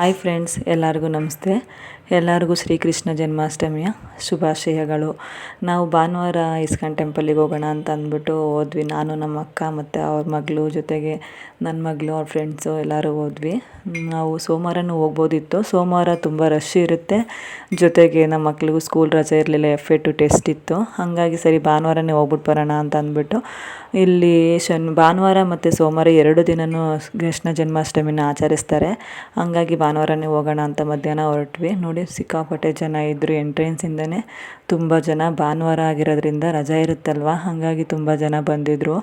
Hi friends, ಎಲ್ಲರಿಗೂ ನಮಸ್ತೆ. ಎಲ್ಲರಿಗೂ ಶ್ರೀಕೃಷ್ಣ ಜನ್ಮಾಷ್ಟಮಿಯ ಶುಭಾಶಯಗಳು. ನಾವು ಭಾನುವಾರ ಇಸ್ಕಾನ್ ಟೆಂಪಲಿಗೆ ಹೋಗೋಣ ಅಂತ ಅಂದ್ಬಿಟ್ಟು ಹೋದ್ವಿ. ನಾನು, ನಮ್ಮ ಅಕ್ಕ ಮತ್ತು ಅವ್ರ ಮಗಳು ಜೊತೆಗೆ ನನ್ನ ಮಗಳು, ಅವ್ರ ಫ್ರೆಂಡ್ಸು ಎಲ್ಲರೂ ಹೋದ್ವಿ. ನಾವು ಸೋಮವಾರನೂ ಹೋಗ್ಬೋದಿತ್ತು. ಸೋಮವಾರ ತುಂಬ ರಶ್ ಇರುತ್ತೆ. ಜೊತೆಗೆ ನಮ್ಮ ಮಕ್ಳಿಗೂ ಸ್ಕೂಲ್ ರಜೆ ಇರಲಿಲ್ಲ ಎಫ್ ಎ ಟು ಟೆಸ್ಟ್ ಇತ್ತು. ಹಾಗಾಗಿ ಸರಿ ಭಾನುವಾರನೇ ಹೋಗ್ಬಿಟ್ಟು ಬರೋಣ ಅಂತ ಅಂದ್ಬಿಟ್ಟು ಇಲ್ಲಿ ಶನ್, ಭಾನುವಾರ ಮತ್ತು ಸೋಮವಾರ ಎರಡು ದಿನವೂ ಕೃಷ್ಣ ಜನ್ಮಾಷ್ಟಮಿನ ಆಚರಿಸ್ತಾರೆ. ಹಾಗಾಗಿ ಭಾನುವಾರನೇ ಹೋಗೋಣ ಅಂತ ಮಧ್ಯಾಹ್ನ ಹೊರಟ್ವಿ. ನೋಡಿ, ಸಿಕ್ಕಾಪಟ್ಟೆ ಜನ ಇದ್ದರು ಎಂಟ್ರೆನ್ಸಿಂದನೇ ತುಂಬ ಜನ. ಭಾನುವಾರ ಆಗಿರೋದ್ರಿಂದ ರಜೆ ಇರುತ್ತಲ್ವ? ಹಾಗಾಗಿ ತುಂಬ ಜನ ಬಂದಿದ್ದರು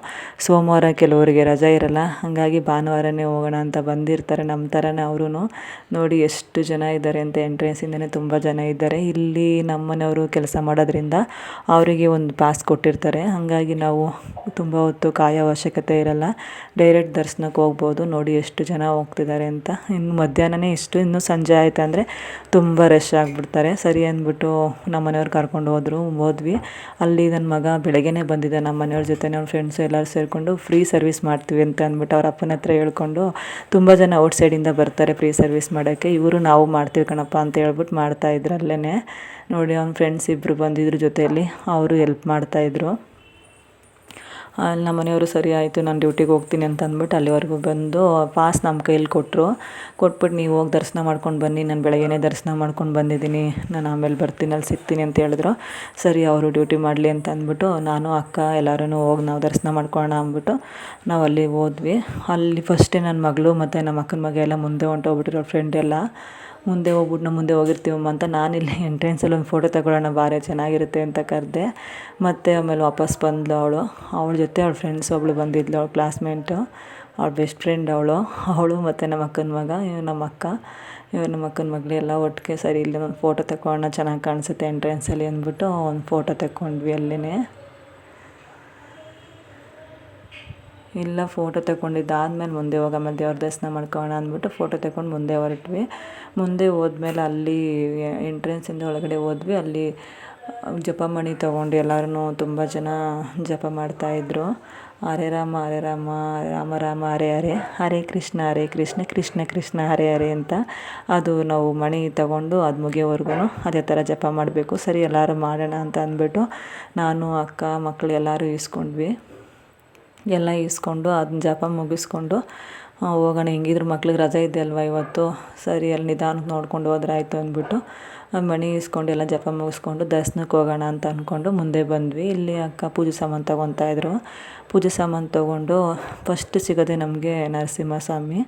ಸೋಮವಾರ ಕೆಲವರಿಗೆ ರಜೆ ಇರಲ್ಲ. ಹಾಗಾಗಿ ಭಾನುವಾರನೇ ಹೋಗೋಣ ಅಂತ ಬಂದಿರ್ತಾರೆ ನಮ್ಮ ಥರನೇ ಅವರು ನೋಡಿ, ಎಷ್ಟು ಜನ ಇದ್ದಾರೆ ಅಂತ ಎಂಟ್ರೆನ್ಸಿಂದನೇ ತುಂಬ ಜನ ಇದ್ದಾರೆ. ಇಲ್ಲಿ ನಮ್ಮನೆಯವರು ಕೆಲಸ ಮಾಡೋದ್ರಿಂದ ಅವರಿಗೆ ಒಂದು ಪಾಸ್ ಕೊಟ್ಟಿರ್ತಾರೆ. ಹಾಗಾಗಿ ನಾವು ತುಂಬ ಹೊತ್ತು ಕಾಯೋ ಅವಶ್ಯಕತೆ ಇರಲ್ಲ. ಡೈರೆಕ್ಟ್ ದರ್ಶನಕ್ಕೆ ಹೋಗ್ಬೋದು. ನೋಡಿ, ಎಷ್ಟು ಜನ ಹೋಗ್ತಿದ್ದಾರೆ ಅಂತ. ಇನ್ನು ಮಧ್ಯಾಹ್ನನೇ ಇಷ್ಟು ಇನ್ನೂ ಸಂಜೆ ಆಯಿತು ಅಂದರೆ ತುಂಬ ರಶ್ ಆಗಿಬಿಡ್ತಾರೆ. ಸರಿ ಅಂದ್ಬಿಟ್ಟು ನಮ್ಮ ಮನೆಯವ್ರು ಕರ್ಕೊಂಡು ಹೋದರು, ಹೋದ್ವಿ. ಅಲ್ಲಿ ನನ್ನ ಮಗ ಬೆಳಗ್ಗೆನೇ ಬಂದಿದ್ದ. ನಮ್ಮ ಮನೆಯವ್ರ ಜೊತೆ ನಮ್ಮ ಫ್ರೆಂಡ್ಸು ಎಲ್ಲರೂ ಸೇರಿಕೊಂಡು ಫ್ರೀ ಸರ್ವಿಸ್ ಮಾಡ್ತೀವಿ ಅಂತ ಅಂದ್ಬಿಟ್ಟು ಅವ್ರ ಅಪ್ಪನ ಹತ್ರ ಹೇಳ್ಕೊಂಡು ತುಂಬ ಜನ ಔಟ್ ಸೈಡಿಂದ ಬರ್ತಾರೆ ಫ್ರೀ ಸರ್ವಿಸ್ ಮಾಡೋಕ್ಕೆ. ಇವರು ನಾವು ಮಾಡ್ತೀವಿ ಕಣಪ್ಪ ಅಂತ ಹೇಳ್ಬಿಟ್ಟು ಮಾಡ್ತಾಯಿದ್ರು ಅಲ್ಲೇ ನೋಡಿ ಅವ್ನ ಫ್ರೆಂಡ್ಸ್ ಇಬ್ಬರು ಬಂದಿದ್ರು ಜೊತೆಯಲ್ಲಿ. ಅವರು ಎಲ್ಪ್ ಮಾಡ್ತಾಯಿದ್ರು ಅಲ್ಲಿ ನಮ್ಮ ಮನೆಯವರು ಸರಿ ಆಯಿತು, ನಾನು ಡ್ಯೂಟಿಗೆ ಹೋಗ್ತೀನಿ ಅಂತ ಅಂದ್ಬಿಟ್ಟು ಅಲ್ಲಿವರೆಗೂ ಬಂದು ಪಾಸ್ ನಮ್ಮ ಕೈಯಲ್ಲಿ ಕೊಟ್ಟರು ಕೊಟ್ಬಿಟ್ಟು ನೀವು ಹೋಗಿ ದರ್ಶನ ಮಾಡ್ಕೊಂಡು ಬನ್ನಿ, ನಾನು ಬೆಳಗ್ಗೆನೇ ದರ್ಶನ ಮಾಡ್ಕೊಂಡು ಬಂದಿದ್ದೀನಿ, ನಾನು ಆಮೇಲೆ ಬರ್ತೀನಿ, ಅಲ್ಲಿ ಸಿಗ್ತೀನಿ ಅಂತ ಹೇಳಿದ್ರು. ಸರಿ, ಅವರು ಡ್ಯೂಟಿ ಮಾಡಲಿ ಅಂತ ಅಂದ್ಬಿಟ್ಟು ನಾನು, ಅಕ್ಕ ಎಲ್ಲರೂ ಹೋಗಿ ನಾವು ದರ್ಶನ ಮಾಡ್ಕೊಳ್ಳೋಣ ಅಂದ್ಬಿಟ್ಟು ನಾವು ಅಲ್ಲಿ ಹೋದ್ವಿ. ಅಲ್ಲಿ ಫಸ್ಟೇ ನನ್ನ ಮಗಳು ಮತ್ತು ನಮ್ಮ ಅಕ್ಕನ ಮಗ ಎಲ್ಲ ಮುಂದೆ ಹೊಂಟೋಗ್ಬಿಟ್ಟಿರೋ ಫ್ರೆಂಡ್ ಎಲ್ಲ. ಮುಂದೆ ಹೋಗ್ಬಿಟ್ಟು ನಾವು ಮುಂದೆ ಹೋಗಿರ್ತೀವಮ್ಮ ಅಂತ ನಾನಿಲ್ಲಿ ಎಂಟ್ರೆನ್ಸಲ್ಲಿ ಒಂದು ಫೋಟೋ ತಗೊಳ್ಳೋಣ ಭಾರಿ ಚೆನ್ನಾಗಿರುತ್ತೆ ಅಂತ ಕರೆದೆ. ಮತ್ತು ಆಮೇಲೆ ವಾಪಸ್ ಬಂದಳು ಅವಳು. ಅವಳ ಜೊತೆ ಅವಳ ಫ್ರೆಂಡ್ಸ್ ಒಬ್ಳು ಬಂದಿದ್ಲು, ಅವಳ ಕ್ಲಾಸ್ಮೇಟು ಅವಳ ಬೆಸ್ಟ್ ಫ್ರೆಂಡ್ ಅವಳು. ಅವಳು ಮತ್ತು ನಮ್ಮ ಅಕ್ಕನ ಮಗ ಇವ್ ನಮ್ಮ ಅಕ್ಕ. ಇವ್ರು ನಮ್ಮ ಅಕ್ಕನ ಮಗಳು ಎಲ್ಲ ಒಟ್ಟಿಗೆ ಸರಿ ಇಲ್ಲಿ ಒಂದು ಫೋಟೋ ತಗೊಳ್ಳೋಣ, ಚೆನ್ನಾಗಿ ಕಾಣಿಸುತ್ತೆ ಎಂಟ್ರೆನ್ಸಲ್ಲಿ ಅಂದ್ಬಿಟ್ಟು ಒಂದು ಫೋಟೋ ತಗೊಂಡ್ವಿ ಅಲ್ಲೇ ಇಲ್ಲ ಫೋಟೋ ತಗೊಂಡಿದ್ದಾದ್ಮೇಲೆ ಮುಂದೆ ಹೋಗಿ, ಆಮೇಲೆ ದೇವ್ರ ದರ್ಶನ ಮಾಡ್ಕೊಳ್ಳೋಣ ಅಂದ್ಬಿಟ್ಟು ಫೋಟೋ ತಗೊಂಡು ಮುಂದೆ ಹೊರಟ್ವಿ. ಮುಂದೆ ಹೋದ್ಮೇಲೆ ಅಲ್ಲಿ ಎಂಟ್ರೆನ್ಸಿಂದ ಒಳಗಡೆ ಹೋದ್ವಿ. ಅಲ್ಲಿ ಜಪಮಣಿ ತೊಗೊಂಡು ಎಲ್ಲರೂ ತುಂಬ ಜನ ಜಪ ಮಾಡ್ತಾಯಿದ್ರು ಹರೇ ರಾಮ ಹರೇ ರಾಮ ರಾಮ ರಾಮ, ಹರೇ ಹರೇ ಹರೇ ಕೃಷ್ಣ ಹರೇ ಕೃಷ್ಣ ಕೃಷ್ಣ ಕೃಷ್ಣ, ಹರೇ ಹರೇ ಅಂತ. ಅದು ನಾವು ಮಣಿ ತಗೊಂಡು ಅದು ಮುಗಿಯೋವರೆಗೂ ಅದೇ ಥರ ಜಪ ಮಾಡಬೇಕು. ಸರಿ, ಎಲ್ಲರೂ ಮಾಡೋಣ ಅಂತ ಅಂದ್ಬಿಟ್ಟು ನಾನು, ಅಕ್ಕ ಮಕ್ಕಳು ಎಲ್ಲರೂ ಇಸ್ಕೊಂಡ್ವಿ. ಎಲ್ಲ ಇಸ್ಕೊಂಡು ಅದನ್ನ ಜಪ ಮುಗಿಸ್ಕೊಂಡು ಹೋಗೋಣ, ಹೆಂಗಿದ್ರು ಮಕ್ಳಿಗೆ ರಜೆ ಇದೆ ಅಲ್ವ ಇವತ್ತು? ಸರಿ, ಅಲ್ಲಿ ನಿಧಾನಕ್ಕೆ ನೋಡ್ಕೊಂಡು ಹೋದ್ರೆ ಆಯಿತು ಅಂದ್ಬಿಟ್ಟು ಮಣಿ ಇಸ್ಕೊಂಡು ಎಲ್ಲ ಜಪ ಮುಗಿಸ್ಕೊಂಡು ದರ್ಶನಕ್ಕೆ ಹೋಗೋಣ ಅಂತ ಅಂದ್ಕೊಂಡು ಮುಂದೆ ಬಂದ್ವಿ. ಇಲ್ಲಿ ಅಕ್ಕ ಪೂಜೆ ಸಾಮಾನು ತೊಗೊತಾಯಿದ್ರು ಪೂಜೆ ಸಾಮಾನು ತೊಗೊಂಡು ಫಸ್ಟ್ ಸಿಗೋದೆ ನಮಗೆ ನರಸಿಂಹಸ್ವಾಮಿ.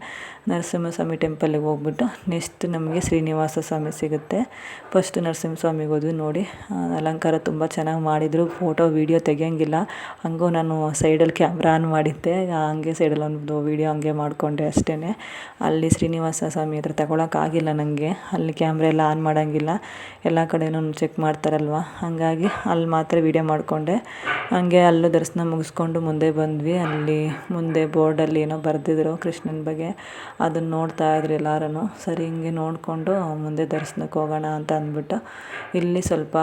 ನರಸಿಂಹಸ್ವಾಮಿ ಟೆಂಪಲ್ಲಿಗೆ ಹೋಗ್ಬಿಟ್ಟು ನೆಕ್ಸ್ಟ್ ನಮಗೆ ಶ್ರೀನಿವಾಸ ಸ್ವಾಮಿ ಸಿಗುತ್ತೆ. ಫಸ್ಟ್ ನರಸಿಂಹಸ್ವಾಮಿಗೆ ಹೋದ್ವಿ ನೋಡಿ. ಅಲಂಕಾರ ತುಂಬ ಚೆನ್ನಾಗಿ ಮಾಡಿದರು. ಫೋಟೋ ವೀಡಿಯೋ ತೆಗಿಯೋಂಗಿಲ್ಲ. ಹಂಗೂ ನಾನು ಸೈಡಲ್ಲಿ ಕ್ಯಾಮ್ರಾ ಆನ್ ಮಾಡಿದ್ದೆ. ಹಂಗೆ ಸೈಡಲ್ಲಿ ಒಂದು ವೀಡಿಯೋ ಹಂಗೆ ಮಾಡಿಕೊಂಡೆ ಅಷ್ಟೇ ಅಲ್ಲಿ ಶ್ರೀನಿವಾಸ ಸ್ವಾಮಿ ಹತ್ರ ತಗೊಳಕ್ಕಾಗಿಲ್ಲ ನನಗೆ ಅಲ್ಲಿ ಕ್ಯಾಮ್ರಾ ಎಲ್ಲ ಆನ್ ಮಾಡೋಂಗಿಲ್ಲ. ಎಲ್ಲ ಕಡೆನೂ ಚೆಕ್ ಮಾಡ್ತಾರಲ್ವ? ಹಾಗಾಗಿ ಅಲ್ಲಿ ಮಾತ್ರ ವೀಡಿಯೋ ಮಾಡಿಕೊಂಡೆ. ಹಾಗೆ ಅಲ್ಲೂ ದರ್ಶನ ಮುಗಿಸ್ಕೊಂಡು ಮುಂದೆ ಬಂದ್ವಿ. ಅಲ್ಲಿ ಮುಂದೆ ಬೋರ್ಡಲ್ಲಿ ಏನೋ ಬರೆದಿದ್ರು ಕೃಷ್ಣನ ಬಗ್ಗೆ. ಅದನ್ನು ನೋಡ್ತಾ ಇದ್ರು ಎಲ್ಲರೂ ಸರಿ, ಹಿಂಗೆ ನೋಡಿಕೊಂಡು ಮುಂದೆ ದರ್ಶನಕ್ಕೆ ಹೋಗೋಣ ಅಂತ ಅಂದ್ಬಿಟ್ಟು ಇಲ್ಲಿ ಸ್ವಲ್ಪ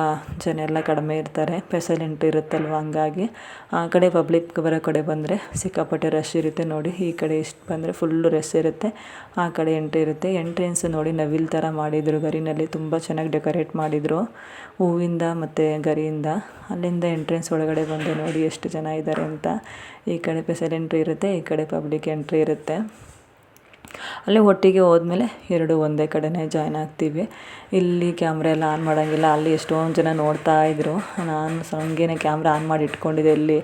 ಜನ ಎಲ್ಲ ಕಡಿಮೆ ಇರ್ತಾರೆ. ಫೆಸಲೆಂಟ್ ಇರುತ್ತಲ್ವ ಹಂಗಾಗಿ. ಆ ಕಡೆ ಪಬ್ಲಿಕ್ ಬರೋ ಕಡೆ ಬಂದರೆ ಸಿಕ್ಕಾಪಟ್ಟೆ ರಶ್ ಇರುತ್ತೆ ನೋಡಿ. ಈ ಕಡೆ ಇಷ್ಟು ಬಂದರೆ ಫುಲ್ಲು ರಶ್ ಇರುತ್ತೆ. ಆ ಕಡೆ ಎಂಟ್ರಿ ಇರುತ್ತೆ. ಎಂಟ್ರೆನ್ಸ್ ನೋಡಿ ನವಿಲ್ ಥರ ಮಾಡಿದರು ಗರಿನಲ್ಲಿ. ತುಂಬ ಚೆನ್ನಾಗಿ ಡೆಕೋರೇಟ್ ಮಾಡಿದರು. ಹೂವಿಂದ ಮತ್ತು ಗರಿಯಿಂದ. ಅಲ್ಲಿಂದ ಎಂಟ್ರೆನ್ಸ್ ಒಳಗಡೆ ಬಂದು ನೋಡಿ ಎಷ್ಟು ಜನ ಇದ್ದಾರೆ ಅಂತ. ಈ ಕಡೆ ಎಂಟ್ರಿ ಇರುತ್ತೆ, ಈ ಕಡೆ ಪಬ್ಲಿಕ್ ಎಂಟ್ರಿ ಇರುತ್ತೆ. ಅಲ್ಲೇ ಒಟ್ಟಿಗೆ ಹೋದ್ಮೇಲೆ ಎರಡು ಒಂದೇ ಕಡೆನೇ ಜಾಯ್ನ್ ಆಗ್ತೀವಿ. ಇಲ್ಲಿ ಕ್ಯಾಮ್ರಾ ಎಲ್ಲ ಆನ್ ಮಾಡೋಂಗಿಲ್ಲ. ಅಲ್ಲಿ ಎಷ್ಟೊಂದು ಜನ ನೋಡ್ತಾ ಇದ್ದರು ನಾನು ಹಂಗೇನೆ ಕ್ಯಾಮ್ರಾ ಆನ್ ಮಾಡಿ ಇಟ್ಕೊಂಡಿದ್ದೆ. ಇಲ್ಲಿ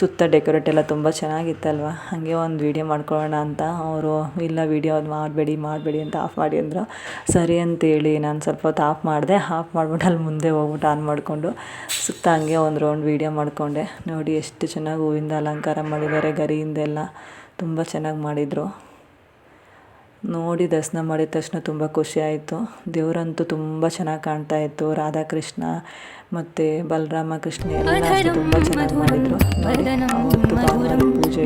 ಸುತ್ತ ಡೆಕೋರೇಟ್ ಎಲ್ಲ ತುಂಬ ಚೆನ್ನಾಗಿತ್ತಲ್ವ? ಹಾಗೆ ಒಂದು ವೀಡಿಯೋ ಮಾಡ್ಕೊಳ್ಳೋಣ ಅಂತ ಅವರು, ಇಲ್ಲ ವೀಡಿಯೋ ಅದು ಮಾಡಬೇಡಿ ಮಾಡಬೇಡಿ ಅಂತ ಆಫ್ ಮಾಡಿ ಅಂದರು. ಸರಿ ಅಂತೇಳಿ ನಾನು ಸ್ವಲ್ಪ ಹೊತ್ತು ಆಫ್ ಮಾಡಿದೆ. ಆಫ್ ಮಾಡ್ಬಿಟ್ಟು ಅಲ್ಲಿ ಮುಂದೆ ಹೋಗ್ಬಿಟ್ಟು ಆನ್ ಮಾಡಿಕೊಂಡು ಸುತ್ತ ಹಂಗೆ ಒಂದು ರೌಂಡ್ ವೀಡಿಯೋ ಮಾಡಿಕೊಂಡೆ. ನೋಡಿ ಎಷ್ಟು ಚೆನ್ನಾಗಿ ಹೂವಿಂದ ಅಲಂಕಾರ ಮಾಡಿದ್ದಾರೆ ಗರಿಯಿಂದೆಲ್ಲ. ತುಂಬ ಚೆನ್ನಾಗಿ ಮಾಡಿದರು. ನೋಡಿ ದರ್ಶನ ಮಾಡಿದ ತಕ್ಷಣ ತುಂಬ ಖುಷಿ ಆಯಿತು ದೇವರಂತೂ ತುಂಬ ಚೆನ್ನಾಗಿ ಕಾಣ್ತಾ ಇತ್ತು. ರಾಧಾಕೃಷ್ಣ ಮತ್ತು ಬಲರಾಮ ಕೃಷ್ಣ ಎಲ್ಲ ತುಂಬ ಚೆನ್ನಾಗಿ ಮಾಡಿದರು. ಅವತ್ತು ಭಾನುವಾರ ಪೂಜೆ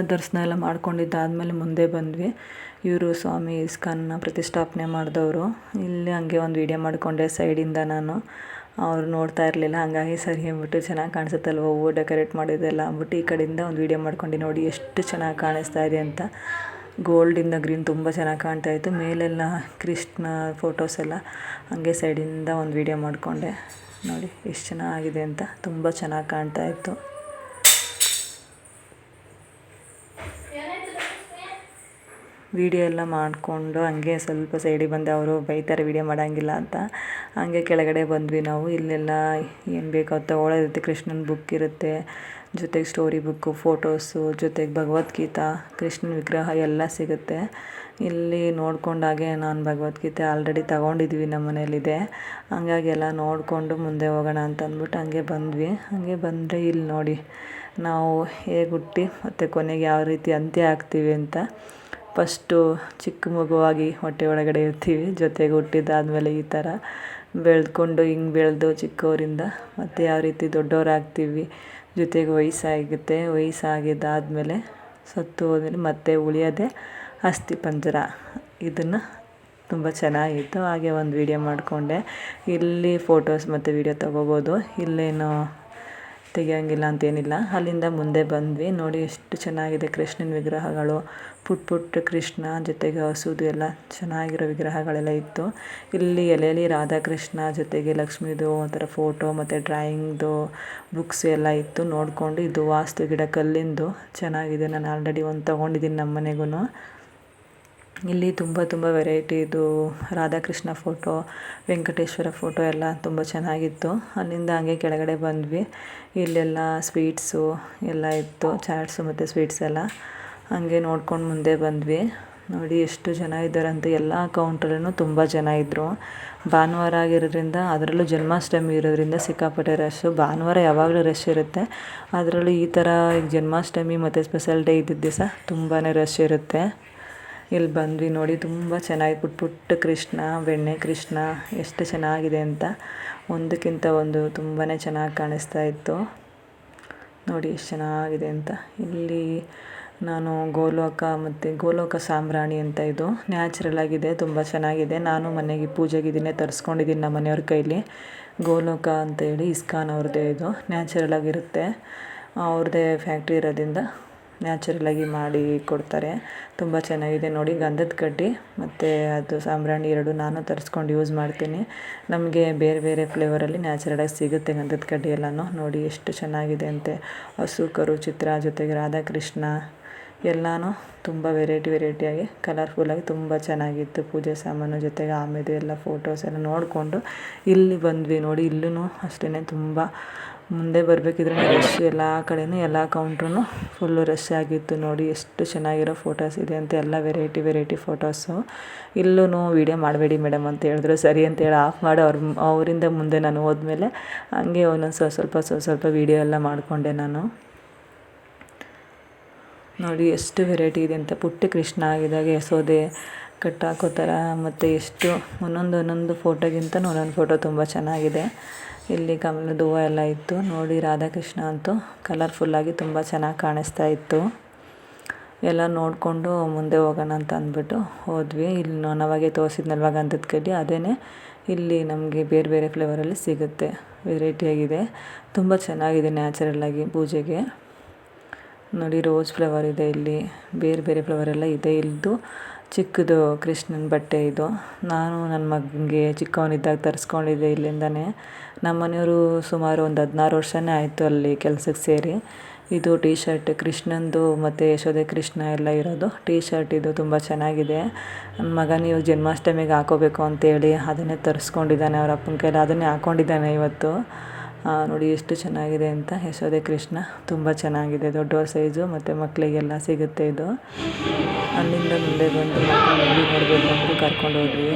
ದರ್ಶನ ಎಲ್ಲ ಮಾಡ್ಕೊಂಡಿದ್ದಾದಮೇಲೆ ಮುಂದೆ ಬಂದ್ವಿ. ಇವರು ಸ್ವಾಮಿ ಇಸ್ಕಾನ್ನ ಪ್ರತಿಷ್ಠಾಪನೆ ಮಾಡಿದವರು. ಇಲ್ಲಿ ಹಂಗೆ ಒಂದು ವೀಡಿಯೋ ಮಾಡಿಕೊಂಡೆ ಸೈಡಿಂದ ನಾನು. ಅವ್ರು ನೋಡ್ತಾ ಇರಲಿಲ್ಲ, ಹಂಗಾಗಿ ಸರಿ ಅಂದ್ಬಿಟ್ಟು ಚೆನ್ನಾಗಿ ಕಾಣಿಸುತ್ತಲ್ವ ಹೂವು ಡೆಕೋರೇಟ್ ಮಾಡಿದ್ದೆಲ್ಲ ಅಂದ್ಬಿಟ್ಟು ಈ ಕಡೆಯಿಂದ ಒಂದು ವೀಡಿಯೋ ಮಾಡ್ಕೊಂಡು. ನೋಡಿ ಎಷ್ಟು ಚೆನ್ನಾಗಿ ಕಾಣಿಸ್ತಾ ಇದೆ ಅಂತ. ಗೋಲ್ಡಿಂದ ಗ್ರೀನ್ ತುಂಬ ಚೆನ್ನಾಗಿ ಕಾಣ್ತಾ ಇತ್ತು. ಮೇಲೆಲ್ಲ ಕೃಷ್ಣ ಫೋಟೋಸ್ ಎಲ್ಲ ಹಂಗೆ ಸೈಡಿಂದ ಒಂದು ವೀಡಿಯೋ ಮಾಡಿಕೊಂಡೆ. ನೋಡಿ ಎಷ್ಟು ಚೆನ್ನಾಗಿದೆ ಅಂತ. ತುಂಬ ಚೆನ್ನಾಗಿ ಕಾಣ್ತಾ ಇತ್ತು. ವೀಡಿಯೋ ಎಲ್ಲ ಮಾಡಿಕೊಂಡು ಹಂಗೆ ಸ್ವಲ್ಪ ಸೈಡಿಗೆ ಬಂದೆ ಅವರು ಬೈತಾರೆ ವೀಡಿಯೋ ಮಾಡೋಂಗಿಲ್ಲ ಅಂತ. ಹಂಗೆ ಕೆಳಗಡೆ ಬಂದ್ವಿ ನಾವು. ಇಲ್ಲೆಲ್ಲ ಏನು ಬೇಕೋ ತಗೊಳ್ಳೋದಿರುತ್ತೆ ಕೃಷ್ಣನ ಬುಕ್ ಇರುತ್ತೆ. ಜೊತೆಗೆ ಸ್ಟೋರಿ ಬುಕ್ಕು ಫೋಟೋಸು ಜೊತೆಗೆ ಭಗವದ್ಗೀತಾ, ಕೃಷ್ಣನ ವಿಗ್ರಹ ಎಲ್ಲ ಸಿಗುತ್ತೆ. ಇಲ್ಲಿ ನೋಡ್ಕೊಂಡಾಗೆ ನಾನು ಭಗವದ್ಗೀತೆ ಆಲ್ರೆಡಿ ತಗೊಂಡಿದ್ವಿ ನಮ್ಮ ಮನೇಲಿದೆ ಹಂಗಾಗಿ ಎಲ್ಲ ನೋಡಿಕೊಂಡು ಮುಂದೆ ಹೋಗೋಣ ಅಂತ ಅಂದ್ಬಿಟ್ಟು ಹಂಗೆ ಬಂದ್ವಿ. ಹಂಗೆ ಬಂದರೆ ಇಲ್ಲಿ ನೋಡಿ, ನಾವು ಹೇಗೆ ಹುಟ್ಟಿ ಮತ್ತು ಕೊನೆಗೆ ಯಾವ ರೀತಿ ಅಂತ್ಯ ಆಗ್ತೀವಿ ಅಂತ. ಫಸ್ಟು ಚಿಕ್ಕ ಮಗುವಾಗಿ ಹೊಟ್ಟೆ ಒಳಗಡೆ ಇರ್ತೀವಿ, ಜೊತೆಗೆ ಹುಟ್ಟಿದ್ದಾದ್ಮೇಲೆ ಈ ಥರ ಬೆಳೆದ್ಕೊಂಡು ಹಿಂಗೆ ಬೆಳೆದು ಚಿಕ್ಕವರಿಂದ ಮತ್ತು ಯಾವ ರೀತಿ ದೊಡ್ಡವರಾಗ್ತೀವಿ, ಜೊತೆಗೆ ವಯಸ್ಸಾಗುತ್ತೆ. ವಯಸ್ಸಾಗಿದ್ದಾದ್ಮೇಲೆ ಸತ್ತು ಹೋದ್ಮೇಲೆ ಮತ್ತೆ ಉಳಿಯೋದೇ ಅಸ್ಥಿ ಪಂಜರ. ಇದನ್ನು ತುಂಬ ಚೆನ್ನಾಗಿತ್ತು. ಹಾಗೆ ಒಂದು ವೀಡಿಯೋ ಮಾಡಿಕೊಂಡೆ. ಇಲ್ಲಿ ಫೋಟೋಸ್ ಮತ್ತು ವೀಡಿಯೋ ತೊಗೋಬೋದು. ಇಲ್ಲೇನು ತೆಗಿಯೋಂಗಿಲ್ಲ ಅಂತೇನಿಲ್ಲ. ಅಲ್ಲಿಂದ ಮುಂದೆ ಬಂದ್ವಿ. ನೋಡಿ ಎಷ್ಟು ಚೆನ್ನಾಗಿದೆ ಕೃಷ್ಣನ ವಿಗ್ರಹಗಳು. ಪುಟ್ಟ ಪುಟ್ಟ ಕೃಷ್ಣ ಜೊತೆಗೆ ಹಸುದು ಎಲ್ಲ ಚೆನ್ನಾಗಿರೋ ವಿಗ್ರಹಗಳೆಲ್ಲ ಇತ್ತು. ಇಲ್ಲಿ ಎಲೆಯಲ್ಲಿ ರಾಧಾಕೃಷ್ಣ ಜೊತೆಗೆ ಲಕ್ಷ್ಮೀದು ಒಂಥರ ಫೋಟೋ ಮತ್ತು ಡ್ರಾಯಿಂಗ್ದು ಬುಕ್ಸ್ ಎಲ್ಲ ಇತ್ತು. ನೋಡಿಕೊಂಡು ಇದು ವಾಸ್ತು ಗಿಡ ಕಲ್ಲಿಂದು ಚೆನ್ನಾಗಿದೆ. ನಾನು ಆಲ್ರೆಡಿ ಒಂದು ತೊಗೊಂಡಿದ್ದೀನಿ ನಮ್ಮ ಮನೆಗೂ ಇಲ್ಲಿ ತುಂಬ ತುಂಬ ವೆರೈಟಿದು ರಾಧಾಕೃಷ್ಣ ಫೋಟೋ ವೆಂಕಟೇಶ್ವರ ಫೋಟೋ ಎಲ್ಲ ತುಂಬ ಚೆನ್ನಾಗಿತ್ತು. ಅಲ್ಲಿಂದ ಹಂಗೆ ಕೆಳಗಡೆ ಬಂದ್ವಿ. ಇಲ್ಲೆಲ್ಲ ಸ್ವೀಟ್ಸು ಎಲ್ಲ ಇತ್ತು ಚಾಟ್ಸು ಮತ್ತು ಸ್ವೀಟ್ಸ್ ಎಲ್ಲ. ಹಾಗೆ ನೋಡ್ಕೊಂಡು ಮುಂದೆ ಬಂದ್ವಿ. ನೋಡಿ ಎಷ್ಟು ಜನ ಇದ್ದಾರೆ ಅಂತ ಎಲ್ಲ ಕೌಂಟ್ರಲ್ಲೂ ತುಂಬ ಜನ ಇದ್ದರು ಭಾನುವಾರ ಆಗಿರೋದ್ರಿಂದ ಅದರಲ್ಲೂ ಜನ್ಮಾಷ್ಟಮಿ ಇರೋದ್ರಿಂದ ಸಿಕ್ಕಾಪಟ್ಟೆ ರಶ್ಶು ಭಾನುವಾರ ಯಾವಾಗಲೂ ರಶ್ ಇರುತ್ತೆ. ಅದರಲ್ಲೂ ಈ ಥರ ಜನ್ಮಾಷ್ಟಮಿ ಮತ್ತು ಸ್ಪೆಷಲ್ ಡೇ ಇದ್ದಿದ್ದ ದಿವಸ ತುಂಬಾ ರಶ್ ಇರುತ್ತೆ. ಇಲ್ಲಿ ಬಂದ್ವಿ ನೋಡಿ, ತುಂಬ ಚೆನ್ನಾಗಿ ಪುಟ್ಟ ಪುಟ್ಟ ಕೃಷ್ಣ, ಬೆಣ್ಣೆ ಕೃಷ್ಣ, ಎಷ್ಟು ಚೆನ್ನಾಗಿದೆ ಅಂತ. ಒಂದಕ್ಕಿಂತ ಒಂದು ತುಂಬಾ ಚೆನ್ನಾಗಿ ಕಾಣಿಸ್ತಾ ಇತ್ತು. ನೋಡಿ, ಎಷ್ಟು ಚೆನ್ನಾಗಿದೆ ಅಂತ. ಇಲ್ಲಿ ನಾನು ಗೋಲೋಕ ಮತ್ತು ಗೋಲೋಕ ಸಾಂಬ್ರಾಣಿ ಅಂತ ಇದು. ನ್ಯಾಚುರಲ್ ಆಗಿದೆ, ತುಂಬ ಚೆನ್ನಾಗಿದೆ. ನಾನು ಮನೆಗೆ ಪೂಜೆಗೆ ಇದನ್ನೇ ತರಿಸ್ಕೊಂಡಿದ್ದೀನಿ ನಮ್ಮ ಮನೆಯವ್ರ ಕೈಲಿ. ಗೋಲೋಕ ಅಂತೇಳಿ ಇಸ್ಕಾನ್ ಅವ್ರದ್ದೇ ಇದು. ನ್ಯಾಚುರಲ್ ಆಗಿರುತ್ತೆ. ಅವ್ರದ್ದೇ ಫ್ಯಾಕ್ಟ್ರಿ ಇರೋದ್ರಿಂದ ನ್ಯಾಚುರಲಾಗಿ ಮಾಡಿ ಕೊಡ್ತಾರೆ. ತುಂಬ ಚೆನ್ನಾಗಿದೆ ನೋಡಿ, ಗಂಧದ ಕಡ್ಡಿ ಮತ್ತು ಅದು ಸಾಂಬ್ರಾಣಿ ಎರಡು ನಾನು ತರಿಸ್ಕೊಂಡು ಯೂಸ್ ಮಾಡ್ತೀನಿ. ನಮಗೆ ಬೇರೆ ಬೇರೆ ಫ್ಲೇವರಲ್ಲಿ ನ್ಯಾಚುರಲಾಗಿ ಸಿಗುತ್ತೆ ಗಂಧದ ಕಡ್ಡಿ ಎಲ್ಲನೂ. ನೋಡಿ ಎಷ್ಟು ಚೆನ್ನಾಗಿದೆ ಅಂತೆ. ಹಸು ಕರು ಚಿತ್ರ ಜೊತೆಗೆ ರಾಧಾಕೃಷ್ಣ ಎಲ್ಲನೂ ತುಂಬ ವೆರೈಟಿ ವೆರೈಟಿಯಾಗಿ ಕಲರ್ಫುಲ್ಲಾಗಿ ತುಂಬ ಚೆನ್ನಾಗಿತ್ತು. ಪೂಜೆ ಸಾಮಾನು ಜೊತೆಗೆ ಆಮೇಲೆ ಎಲ್ಲ ಫೋಟೋಸ್ ಎಲ್ಲ ನೋಡಿಕೊಂಡು ಇಲ್ಲಿ ಬಂದ್ವಿ ನೋಡಿ ಇಲ್ಲೂ ಅಷ್ಟೇ ತುಂಬ ಮುಂದೆ ಬರಬೇಕಿದ್ರೆ ರಶ್ ಎಲ್ಲ ಕಡೆಯೂ ಎಲ್ಲ ಕೌಂಟ್ರೂ ಫುಲ್ಲು ರಶ್ ಆಗಿತ್ತು ನೋಡಿ. ಎಷ್ಟು ಚೆನ್ನಾಗಿರೋ ಫೋಟೋಸ್ ಇದೆ ಅಂತ ಎಲ್ಲ ವೆರೈಟಿ ವೆರೈಟಿ ಫೋಟೋಸು ಇಲ್ಲೂ ವೀಡಿಯೋ ಮಾಡಬೇಡಿ ಮೇಡಮ್ ಅಂತ ಹೇಳಿದ್ರು. ಸರಿ ಅಂತೇಳಿ ಆಫ್ ಮಾಡಿ. ಅವ್ರ, ಅವರಿಂದ ಮುಂದೆ ನಾನು ಹೋದ್ಮೇಲೆ ಹಂಗೆ ಒಂದೊಂದು ಸ್ವಲ್ಪ ಸ್ವಲ್ಪ ಸ್ವಲ್ಪ ವೀಡಿಯೋ ಎಲ್ಲ ಮಾಡಿಕೊಂಡೆ ನಾನು. ನೋಡಿ, ಎಷ್ಟು ವೆರೈಟಿ ಇದೆ ಅಂತ. ಪುಟ್ಟ ಕೃಷ್ಣ ಆಗಿದಾಗ ಯಶೋದೆ ಕಟ್ಟಾಕೋ ಥರ ಮತ್ತು ಎಷ್ಟು ಒಂದೊಂದು ಒಂದೊಂದು ಫೋಟೋಗಿಂತ ಒಂದೊಂದು ಫೋಟೋ ತುಂಬ ಚೆನ್ನಾಗಿದೆ. ಇಲ್ಲಿ ಕಮಲದ ಹೂವು ಎಲ್ಲ ಇತ್ತು. ನೋಡಿ, ರಾಧಾಕೃಷ್ಣ ಅಂತೂ ಕಲರ್ಫುಲ್ಲಾಗಿ ತುಂಬ ಚೆನ್ನಾಗಿ ಕಾಣಿಸ್ತಾ ಇತ್ತು. ಎಲ್ಲ ನೋಡಿಕೊಂಡು ಮುಂದೆ ಹೋಗೋಣ ಅಂತ ಅಂದ್ಬಿಟ್ಟು ಹೋದ್ವಿ. ಇಲ್ಲಿ ನಾನು ಅವಾಗೆ ತೋರಿಸಿದ್ನಲ್ವ ಗಂಧದ ಕಡ್ಡಿ? ಅದೇ ಇಲ್ಲಿ ನಮಗೆ ಬೇರೆ ಬೇರೆ ಫ್ಲೇವರಲ್ಲಿ ಸಿಗುತ್ತೆ. ವೆರೈಟಿಯಾಗಿದೆ ತುಂಬ ಚೆನ್ನಾಗಿದೆ ನ್ಯಾಚುರಲ್ಲಾಗಿ ಪೂಜೆಗೆ. ನೋಡಿ ರೋಸ್ ಫ್ಲವರ್ ಇದೆ ಇಲ್ಲಿ. ಬೇರೆ ಬೇರೆ ಫ್ಲವರ್ ಎಲ್ಲ ಇದೆ ಇಲ್ಲದು ಚಿಕ್ಕದು ಕೃಷ್ಣನ ಬಟ್ಟೆ ಇದು. ನಾನು ನನ್ನ ಮಗನಿಗೆ ಚಿಕ್ಕವನಿದ್ದಾಗ ತರಿಸ್ಕೊಂಡಿದ್ದೆ ಇಲ್ಲಿಂದನೇ. ನಮ್ಮ ಮನೆಯವರು ಸುಮಾರು ಒಂದು ಹದಿನಾರು ವರ್ಷನೇ ಆಯಿತು ಅಲ್ಲಿ ಕೆಲ್ಸಕ್ಕೆ ಸೇರಿ. ಇದು ಟಿ ಶರ್ಟ್ ಕೃಷ್ಣಂದು ಮತ್ತು ಯಶೋದೆ ಕೃಷ್ಣ ಎಲ್ಲ ಇರೋದು. ಟೀ ಶರ್ಟ್ ಇದು ತುಂಬ ಚೆನ್ನಾಗಿದೆ. ನನ್ನ ಮಗ ನೀವು ಜನ್ಮಾಷ್ಟಮಿಗೆ ಹಾಕೋಬೇಕು ಅಂತೇಳಿ ಅದನ್ನೇ ತರಿಸ್ಕೊಂಡಿದ್ದಾನೆ. ಅವ್ರ ಅಪ್ಪನ ಕೈಲಿ ಅದನ್ನೇ ಹಾಕ್ಕೊಂಡಿದ್ದಾನೆ ಇವತ್ತು. ನೋಡಿ ಎಷ್ಟು ಚೆನ್ನಾಗಿದೆ ಅಂತ. ಯಶೋದೆ ಕೃಷ್ಣ ತುಂಬ ಚೆನ್ನಾಗಿದೆ. ದೊಡ್ಡವ್ರ ಸೈಜು ಮತ್ತು ಮಕ್ಕಳಿಗೆಲ್ಲ ಸಿಗುತ್ತೆ ಇದು. ಅಲ್ಲಿಂದ ಮುಂದೆ ಬಂದು ಮಕ್ಕಳು ನೋಡಬೇಕು ಅಂತ ಕರ್ಕೊಂಡು ಹೋದ್ವಿ.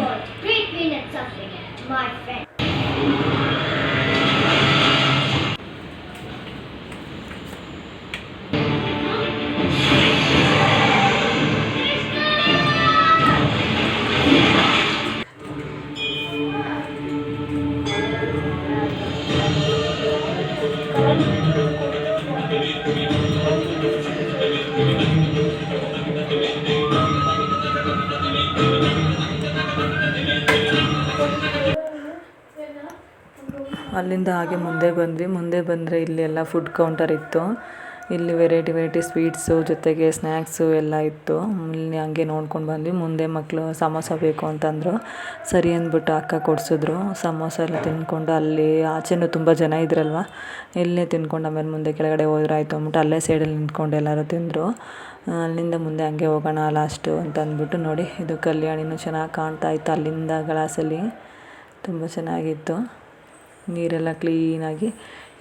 ಅಲ್ಲಿಂದ ಹಾಗೆ ಮುಂದೆ ಬಂದ್ವಿ. ಮುಂದೆ ಬಂದರೆ ಇಲ್ಲಿ ಎಲ್ಲ ಫುಡ್ ಕೌಂಟರ್ ಇತ್ತು. ಇಲ್ಲಿ ವೆರೈಟಿ ವೆರೈಟಿ ಸ್ವೀಟ್ಸು ಜೊತೆಗೆ ಸ್ನ್ಯಾಕ್ಸು ಎಲ್ಲ ಇತ್ತು. ಇಲ್ಲಿ ಹಂಗೆ ನೋಡ್ಕೊಂಡು ಬಂದ್ವಿ. ಮುಂದೆ ಮಕ್ಕಳು ಸಮೋಸ ಬೇಕು ಅಂತಂದರು. ಸರಿ ಅಂದ್ಬಿಟ್ಟು ಅಕ್ಕ ಕೊಡಿಸಿದ್ರು. ಸಮೋಸ ಎಲ್ಲ ತಿಂದ್ಕೊಂಡು ಅಲ್ಲಿ ಆಚೆನೂ ತುಂಬ ಜನ ಇದ್ರಲ್ವ? ಇಲ್ಲೇ ತಿನ್ಕೊಂಡು ಆಮೇಲೆ ಮುಂದೆ ಕೆಳಗಡೆ ಹೋದ್ರೆ. ಆಯಿತು ಅಂದ್ಬಿಟ್ಟು ಅಲ್ಲೇ ಸೈಡಲ್ಲಿ ನಿಂತ್ಕೊಂಡು ಎಲ್ಲರೂ ತಿಂದರು. ಅಲ್ಲಿಂದ ಮುಂದೆ ಹಂಗೆ ಹೋಗೋಣ ಲಾಸ್ಟು ಅಂತ ಅಂದ್ಬಿಟ್ಟು ನೋಡಿ. ಇದು ಕಲ್ಯಾಣಿನೂ ಚೆನ್ನಾಗಿ ಕಾಣ್ತಾ ಇತ್ತು ಅಲ್ಲಿಂದ ಗ್ಲಾಸಲ್ಲಿ ತುಂಬ ಚೆನ್ನಾಗಿತ್ತು. ನೀರೆಲ್ಲ ಕ್ಲೀನಾಗಿ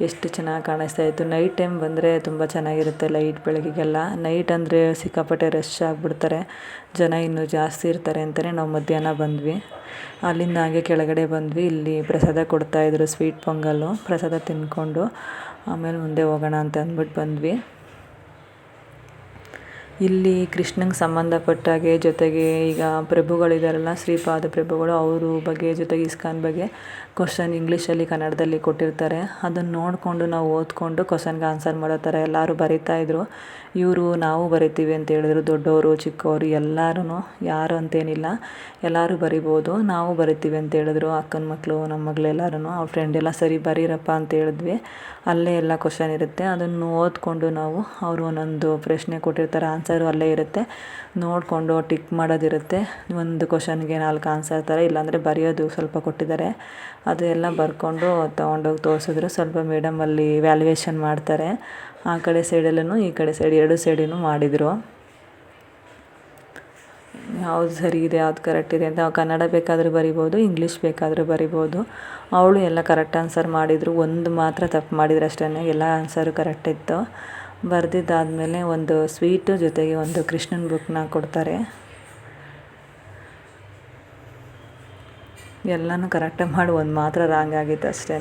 ಎಷ್ಟು ಚೆನ್ನಾಗಿ ಕಾಣಿಸ್ತಾ ಇತ್ತು. ನೈಟ್ ಟೈಮ್ ಬಂದರೆ ತುಂಬ ಚೆನ್ನಾಗಿರುತ್ತೆ ಲೈಟ್ ಬೆಳಗ್ಗೆಗೆಲ್ಲ. ನೈಟ್ ಅಂದರೆ ಸಿಕ್ಕಾಪಟ್ಟೆ ರಶ್ ಆಗಿಬಿಡ್ತಾರೆ. ಜನ ಇನ್ನೂ ಜಾಸ್ತಿ ಇರ್ತಾರೆ ಅಂತಲೇ ನಾವು ಮಧ್ಯಾಹ್ನ ಬಂದ್ವಿ. ಅಲ್ಲಿಂದ ಹಾಗೆ ಕೆಳಗಡೆ ಬಂದ್ವಿ. ಇಲ್ಲಿ ಪ್ರಸಾದ ಕೊಡ್ತಾಯಿದ್ರು ಸ್ವೀಟ್ ಪೊಂಗಲ್ಲು ಪ್ರಸಾದ ತಿಂದ್ಕೊಂಡು ಆಮೇಲೆ ಮುಂದೆ ಹೋಗೋಣ ಅಂತ ಅಂದ್ಬಿಟ್ಟು ಬಂದ್ವಿ. ಇಲ್ಲಿ ಕೃಷ್ಣಂಗೆ ಸಂಬಂಧಪಟ್ಟಾಗೆ ಜೊತೆಗೆ ಈಗ ಪ್ರಭುಗಳಿದ್ದಾರಲ್ಲ ಶ್ರೀಪಾದ ಪ್ರಭುಗಳು, ಅವರು ಬಗ್ಗೆ ಜೊತೆಗೆ ಇಸ್ಕಾನ್ ಬಗ್ಗೆ ಕ್ವಶನ್ ಇಂಗ್ಲೀಷಲ್ಲಿ ಕನ್ನಡದಲ್ಲಿ ಕೊಟ್ಟಿರ್ತಾರೆ. ಅದನ್ನು ನೋಡಿಕೊಂಡು ನಾವು ಓದ್ಕೊಂಡು ಕ್ವಶನ್ಗೆ ಆನ್ಸರ್ ಮಾಡೋ ಥರ ಎಲ್ಲರೂ ಬರಿತಾಯಿದ್ರು ಇವರು ನಾವು ಬರಿತೀವಿ ಅಂತ ಹೇಳಿದ್ರು, ದೊಡ್ಡವರು ಚಿಕ್ಕವರು ಎಲ್ಲರೂ ಯಾರು ಅಂತೇನಿಲ್ಲ. ಎಲ್ಲರೂ ಬರಿಬೋದು, ನಾವು ಬರಿತೀವಿ ಅಂತ ಹೇಳಿದ್ರು. ಅಕ್ಕನ ಮಕ್ಕಳು ನಮ್ಮ ಮಗಳು ಎಲ್ಲರೂ ಅವ್ರ ಫ್ರೆಂಡ್ ಎಲ್ಲ ಸರಿ ಬರೀರಪ್ಪ ಅಂತ ಹೇಳಿದ್ವಿ. ಅಲ್ಲೇ ಎಲ್ಲ ಕ್ವಶನ್ ಇರುತ್ತೆ. ಅದನ್ನು ಓದ್ಕೊಂಡು ನಾವು ಅವರು ಒಂದೊಂದು ಪ್ರಶ್ನೆ ಕೊಟ್ಟಿರ್ತಾರೆ ಆನ್ಸರು ಅಲ್ಲೇ ಇರುತ್ತೆ. ನೋಡಿಕೊಂಡು ಟಿಕ್ ಮಾಡೋದಿರುತ್ತೆ. ಒಂದು ಕ್ವಶನ್ಗೆ ನಾಲ್ಕು ಆನ್ಸರ್ ಥರ ಇಲ್ಲಾಂದರೆ ಬರೆಯೋದು ಸ್ವಲ್ಪ ಕೊಟ್ಟಿದ್ದಾರೆ. ಅದು ಎಲ್ಲ ಬರ್ಕೊಂಡು ತೊಗೊಂಡೋಗಿ ತೋರಿಸಿದ್ರು. ಸ್ವಲ್ಪ ಮೇಡಮ್ ಅಲ್ಲಿ ವ್ಯಾಲ್ಯೂಯೇಷನ್ ಮಾಡ್ತಾರೆ. ಆ ಕಡೆ ಸೈಡಲ್ಲೂ ಈ ಕಡೆ ಸೈಡ್ ಎರಡು ಸೈಡಿನೂ ಮಾಡಿದರು. ಯಾವ್ದು ಸರಿ ಇದೆ, ಯಾವ್ದು ಕರೆಕ್ಟ್ ಇದೆ ಅಂತ. ಕನ್ನಡ ಬೇಕಾದರೂ ಬರಿಬೋದು ಇಂಗ್ಲೀಷ್ ಬೇಕಾದರೂ ಬರಿಬೋದು. ಅವಳು ಎಲ್ಲ ಕರೆಕ್ಟ್ ಆನ್ಸರ್ ಮಾಡಿದರು. ಒಂದು ಮಾತ್ರ ತಪ್ಪು ಮಾಡಿದ್ರು ಅಷ್ಟೇ ಎಲ್ಲ ಆನ್ಸರು ಕರೆಕ್ಟ್ ಇತ್ತು. ಬರೆದಿದ್ದಾದಮೇಲೆ ಒಂದು ಸ್ವೀಟು ಜೊತೆಗೆ ಒಂದು ಕೃಷ್ಣನ ಬುಕ್ನ ಕೊಡ್ತಾರೆ. ಎಲ್ಲನೂ ಕರೆಕ್ಟಾಗಿ ಮಾಡಿ ಒಂದು ಮಾತ್ರ ರಾಂಗ್ ಆಗಿತ್ತು ಅಷ್ಟೇ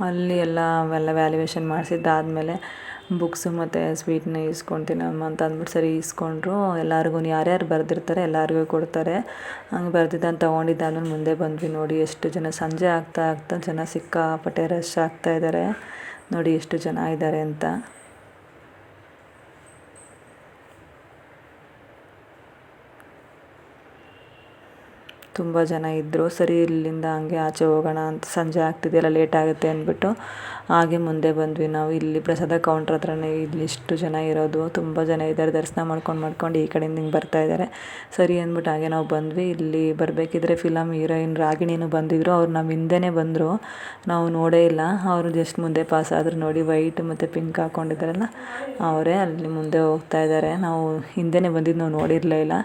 ಅಲ್ಲಿ ಎಲ್ಲ ಅವೆಲ್ಲ ವ್ಯಾಲ್ಯೂಯೇಷನ್ ಮಾಡಿಸಿದ್ದಾದ್ಮೇಲೆ ಬುಕ್ಸು ಮತ್ತು ಸ್ವೀಟ್ನ ಇಸ್ಕೊಳ್ತೀನಮ್ಮ ಅಂತ ಅಂದ್ಬಿಟ್ಟು ಸರಿ ಇಸ್ಕೊಂಡ್ರು. ಎಲ್ಲರಿಗೂ ಯಾರ್ಯಾರು ಬರೆದಿರ್ತಾರೆ ಎಲ್ಲರಿಗೂ ಕೊಡ್ತಾರೆ. ಹಂಗೆ ಬರ್ದಿದ್ದನ್ನು ತೊಗೊಂಡಿದ್ದಾದ್ಮೇಲೆ ಮುಂದೆ ಬಂದ್ವಿ ನೋಡಿ ಎಷ್ಟು ಜನ ಸಂಜೆ ಆಗ್ತಾ ಆಗ್ತಾ ಜನ ಸಿಕ್ಕಾಪಟ್ಟೆ ರಶ್ ಆಗ್ತಾ ಇದ್ದಾರೆ ನೋಡಿ ಎಷ್ಟು ಜನ ಇದ್ದಾರೆ ಅಂತ. ತುಂಬ ಜನ ಇದ್ದರು ಸರಿ, ಇಲ್ಲಿಂದ ಹಂಗೆ ಆಚೆ ಹೋಗೋಣ ಅಂತ ಸಂಜೆ ಆಗ್ತಿದೆಯಲ್ಲ ಲೇಟ್ ಆಗುತ್ತೆ ಅಂದ್ಬಿಟ್ಟು ಹಾಗೆ ಮುಂದೆ ಬಂದ್ವಿ ನಾವು. ಇಲ್ಲಿ ಪ್ರಸಾದ ಕೌಂಟ್ರ್ ಹತ್ರನೇ ಇಲ್ಲಿ ಇಷ್ಟು ಜನ ಇರೋದು. ತುಂಬ ಜನ ಇದ್ದಾರೆ. ದರ್ಶನ ಮಾಡ್ಕೊಂಡು ಮಾಡ್ಕೊಂಡು ಈ ಕಡೆಯಿಂದ ಹಿಂಗೆ ಬರ್ತಾ ಇದ್ದಾರೆ. ಸರಿ ಅಂದ್ಬಿಟ್ಟು ಹಾಗೆ ನಾವು ಬಂದ್ವಿ. ಇಲ್ಲಿ ಬರಬೇಕಿದ್ರೆ ಫಿಲಮ್ ಹೀರೋಯಿನ್ ರಾಗಿಣಿನೂ ಬಂದಿದ್ದರು ಅವ್ರು ನಮ್ಮ ಹಿಂದೆನೇ ಬಂದರು. ನಾವು ನೋಡೇ ಇಲ್ಲ. ಅವರು ಜಸ್ಟ್ ಮುಂದೆ ಪಾಸ್ ಆದರು ನೋಡಿ. ವೈಟ್ ಮತ್ತು ಪಿಂಕ್ ಹಾಕ್ಕೊಂಡಿದ್ದಾರಲ್ಲ ಅವರೇ ಅಲ್ಲಿ ಮುಂದೆ ಹೋಗ್ತಾ ಇದ್ದಾರೆ. ನಾವು ಹಿಂದೆನೇ ಬಂದಿದ್ದು ನಾವು ನೋಡಿರಲೇ ಇಲ್ಲ.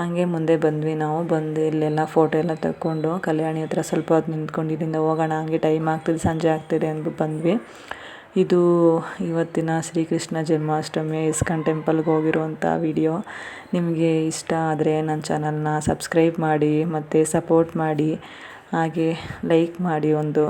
ಹಂಗೆ ಮುಂದೆ ಬಂದ್ವಿ ನಾವು. ಬಂದು ಇಲ್ಲೆಲ್ಲ ಫೋಟೋ ಎಲ್ಲ ತಕ್ಕೊಂಡು ಕಲ್ಯಾಣಿ ಹತ್ರ ಸ್ವಲ್ಪ ಹೊತ್ತು ನಿಂತ್ಕೊಂಡು ಇಲ್ಲಿಂದ ಹೋಗೋಣ, ಹಂಗೆ ಟೈಮ್ ಆಗ್ತಿದೆ, ಸಂಜೆ ಆಗ್ತಿದೆ ಅಂದ್ಬಿಟ್ಟು ಬಂದ್ವಿ. ಇದು ಇವತ್ತಿನ ಶ್ರೀಕೃಷ್ಣ ಜನ್ಮಾಷ್ಟಮಿ, ಇಸ್ಕಾನ್ ಟೆಂಪಲ್ಗೆ ಹೋಗಿರುವಂಥ ವಿಡಿಯೋ ನಿಮಗೆ ಇಷ್ಟ ಆದರೆ ನನ್ನ ಚಾನಲ್ನ ಸಬ್ಸ್ಕ್ರೈಬ್ ಮಾಡಿ, ಮತ್ತು ಸಪೋರ್ಟ್ ಮಾಡಿ, ಹಾಗೆ ಲೈಕ್ ಮಾಡಿ ಒಂದು